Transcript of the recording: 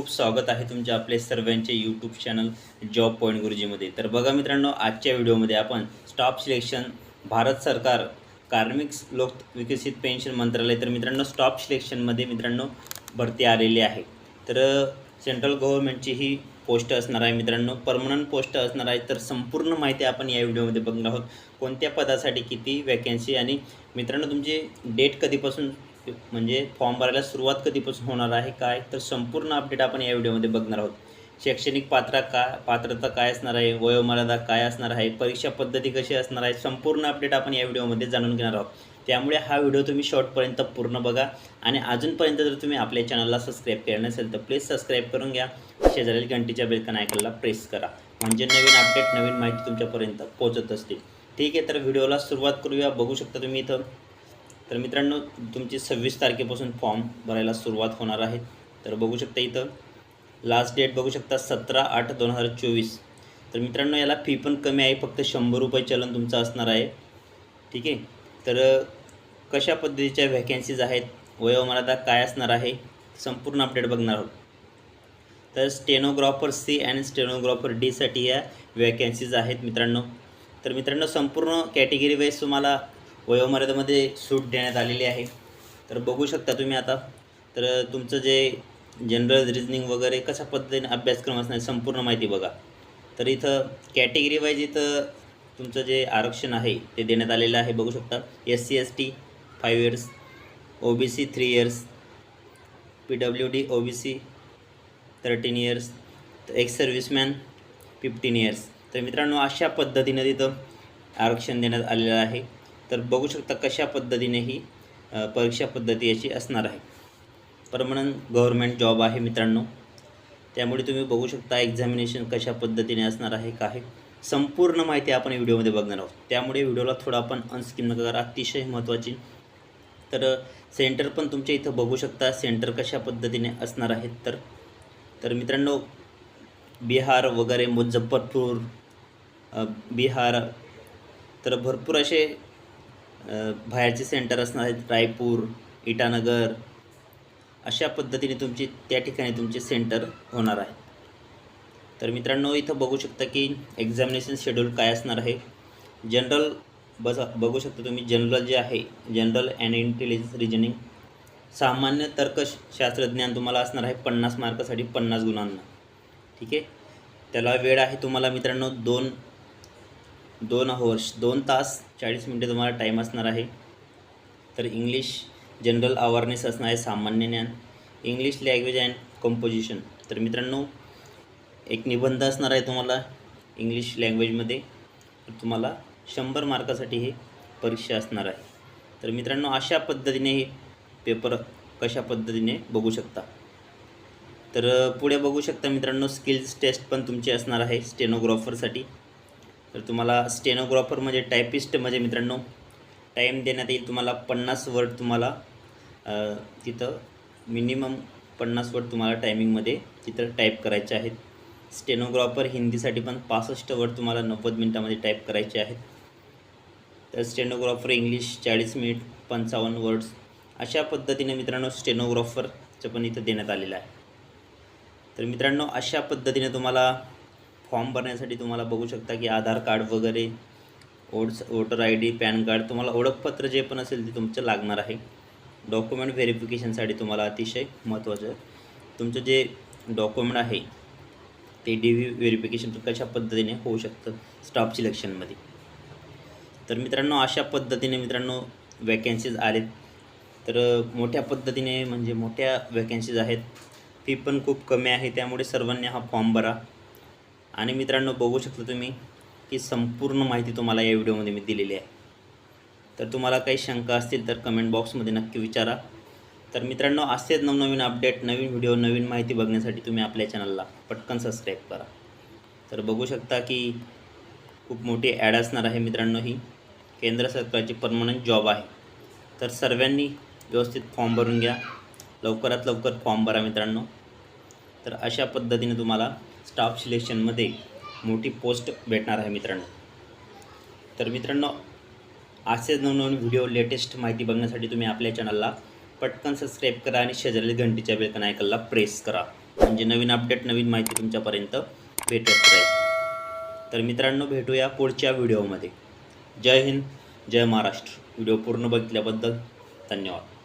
खूप स्वागत आहे तुमच्या आपले सर्वांचे यूट्यूब चॅनल जॉब पॉईंट गुरुजीमध्ये. तर बघा मित्रांनो आजच्या व्हिडिओमध्ये आपण स्टॉप सिलेक्शन भारत सरकार कार्मिक लोक विकसित पेन्शन मंत्रालय तर मित्रांनो स्टॉप सिलेक्शनमध्ये मित्रांनो भरती आलेली आहे. तर सेंट्रल गव्हर्नमेंटची ही पोस्ट असणार आहे मित्रांनो. परमनंट पोस्ट असणार आहे तर संपूर्ण माहिती आपण या व्हिडिओमध्ये बघणार आहोत. कोणत्या पदासाठी किती वॅकन्सी आणि मित्रांनो तुमची डेट कधीपासून म्हणजे फॉर्म भरायला सुरुवात कधीपासून होणार आहे काय? तर संपूर्ण अपडेट आपण या व्हिडिओमध्ये बघणार आहोत. शैक्षणिक पात्रा का पात्रता काय असणार आहे वयोमर्यादा काय असणार आहे परीक्षा पद्धती कशी असणार आहे संपूर्ण अपडेट आपण या व्हिडिओमध्ये जाणून घेणार आहोत. त्यामुळे हा व्हिडिओ तुम्ही शॉर्टपर्यंत पूर्ण बघा आणि अजूनपर्यंत जर तुम्ही आपल्या चॅनलला सबस्क्राईब केलं नसेल तर प्लीज सबस्क्राईब करून घ्या. शेजारील घंटीच्या बेलकन ऐकायला प्रेस करा. म्हणजे नवीन अपडेट नवीन माहिती तुमच्यापर्यंत पोहोचत असते ठीक आहे तर व्हिडिओला सुरुवात करूया. बघू शकता तुम्ही इथं. तर मित्रांनो तुमची सव्वीस तारखेपासून फॉर्म भरायला सुरुवात होणार आहे. तर बघू शकता इथं लास्ट डेट बघू शकता सतरा आठ दोन हजार चोवीस. तर मित्रांनो याला फी पण कमी आहे फक्त शंभर रुपये चलन तुमचं असणार आहे. ठीक आहे? तर कशा पद्धतीच्या व्हॅकन्सीज आहेत वयोमर्यादा काय असणार आहे संपूर्ण अपडेट बघणार आहोत. तर स्टेनोग्राफर सी अँड स्टेनोग्राफर डीसाठी या व्हॅकन्सीज आहेत मित्रांनो. तर मित्रांनो संपूर्ण कॅटेगरी वाईज तुम्हाला वयोमर्यादेमध्ये सूट देण्यात आलेली आहे. तर बघू शकता तुम्ही आता. तर तुमचं जे जनरल रिजनिंग वगैरे कशा पद्धतीने अभ्यासक्रम असणार संपूर्ण माहिती बघा. तर इथं कॅटेगरी वाईज इथं तुमचं जे आरक्षण आहे ते देण्यात आलेलं आहे बघू शकता. S C S T five years O B C three years P W D O B C thirteen years ex serviceman fifteen years तर मित्रांनो अशा पद्धतीनं तिथं आरक्षण देण्यात आलेलं आहे. तर बघू शकता कशा पद्धतीने ही परीक्षा पद्धती याची असणार आहे. परमनंट गव्हर्मेंट जॉब आहे मित्रांनो. त्यामुळे तुम्ही बघू शकता एक्झामिनेशन कशा पद्धतीने असणार आहे काय संपूर्ण माहिती आपण व्हिडिओमध्ये बघणार आहोत. त्यामुळे व्हिडिओला थोडं आपण अनस्किम न करा अतिशय महत्त्वाची. तर सेंटर पण तुमच्या इथं बघू शकता सेंटर कशा पद्धतीने असणार आहेत तर. तर मित्रांनो बिहार वगैरे मुझफ्फरपूर बिहार तर भरपूर असे बाहेरचे सेंटर असणार आहेत रायपूर इटानगर. अशा पद्धतीने तुमची त्या ठिकाणी तुमचे सेंटर होणार आहे. तर मित्रांनो इथं बघू शकता की एक्झामिनेशन शेड्यूल काय असणार आहे. जनरल बस बघू शकता तुम्ही जनरल जे आहे जनरल अँड इंटेलिजन्स रिजनिंग सामान्य तर्कशास्त्रज्ञान तुम्हाला असणार आहे पन्नास मार्कासाठी पन्नास गुणांना. ठीक आहे? त्याला वेळ आहे तुम्हाला मित्रांनो दोन दोन आवर्स दोन तास चाळीस मिनटे तुम्हाला टाईम असणार आहे. तर इंग्लिश जनरल अवेअरनेस असणार आहे सामान्य ज्ञान इंग्लिश लँग्वेज अँड कंपोजिशन तर मित्रांनो एक निबंध असणार आहे तुम्हाला इंग्लिश लँग्वेजमध्ये तुम्हाला शंभर मार्कासाठी हे परीक्षा असणार आहे. तर मित्रांनो अशा पद्धतीने हे पेपर कशा पद्धतीने बघू शकता? तर पुढे बघू शकता मित्रांनो स्किल्स टेस्ट पण तुमची असणार आहे स्टेनोग्राफरसाठी तर तुम्हाला स्टेनोग्राफर म्हणजे टायपिस्ट म्हणजे मित्रांनो टाईम देण्यात येईल तुम्हाला पन्नास वर्ड तुम्हाला. तिथं मिनिमम पन्नास वर्ड तुम्हाला टायमिंगमध्ये तिथं टाईप करायचे आहेत. स्टेनोग्राफर हिंदीसाठी पण पासष्ट वर्ड तुम्हाला नव्वद मिनटामध्ये टाईप करायचे आहेत. तर स्टेनोग्राफर इंग्लिश चाळीस मिनिट पंचावन्न वर्ड्स अशा पद्धतीने मित्रांनो स्टेनोग्राफरचं पण इथं देण्यात आलेलं आहे. तर मित्रांनो अशा पद्धतीने तुम्हाला फॉर्म भरण्यासाठी तुम्हाला बघू शकता की आधार कार्ड वगैरे oats voter I D pan card तुम्हाला ओळखपत्र जे पण असेल ते तुमचं लागणार आहे. डॉक्युमेंट व्हेरिफिकेशनसाठी तुम्हाला अतिशय महत्त्वाचं तुमचं जे डॉक्युमेंट आहे ते डी व्ही व्हेरिफिकेशन कशा पद्धतीने होऊ शकतं? स्टाफ सिलेक्शनमध्ये तर मित्रांनो अशा पद्धतीने मित्रांनो वॅकन्सीज आलेत. तर मोठ्या पद्धतीने म्हणजे मोठ्या वॅकन्सीज आहेत. फी पण खूप कमी आहे त्यामुळे सर्वांनी हा फॉर्म भरा. आणि मित्रांनो बघू शकता तुम्ही की संपूर्ण माहिती तुम्हाला या व्हिडिओमध्ये मी दिलेली आहे. तर तुम्हाला काही शंका असतील तर कमेंट बॉक्समध्ये नक्की विचारा. तर मित्रांनो असेच नवनवीन अपडेट नवीन व्हिडिओ नवीन माहिती बघण्यासाठी तुम्ही आपल्या चॅनलला पटकन सबस्क्राईब करा. तर बघू शकता की खूप मोठी ॲड असणार आहे मित्रांनो ही. केंद्र सरकारची परमनंट जॉब आहे. तर सर्वांनी व्यवस्थित फॉर्म भरून घ्या. लवकरात लवकर फॉर्म भरा मित्रांनो. तर अशा पद्धतीने तुम्हाला स्टाफ सिलेक्शनमध्ये मोठी पोस्ट भेटणार आहे मित्रांनो. तर मित्रांनो असेच नवनवीन व्हिडिओ लेटेस्ट माहिती बघण्यासाठी तुम्ही आपल्या चॅनलला पटकन सबस्क्राईब करा आणि शेजारील घंटीच्या बेलकन ऐकायला प्रेस करा. म्हणजे नवीन अपडेट नवीन माहिती तुमच्यापर्यंत भेटत राहील. तर मित्रांनो भेटूया पुढच्या व्हिडिओमध्ये. जय हिंद जय महाराष्ट्र. व्हिडिओ पूर्ण बघितल्याबद्दल धन्यवाद.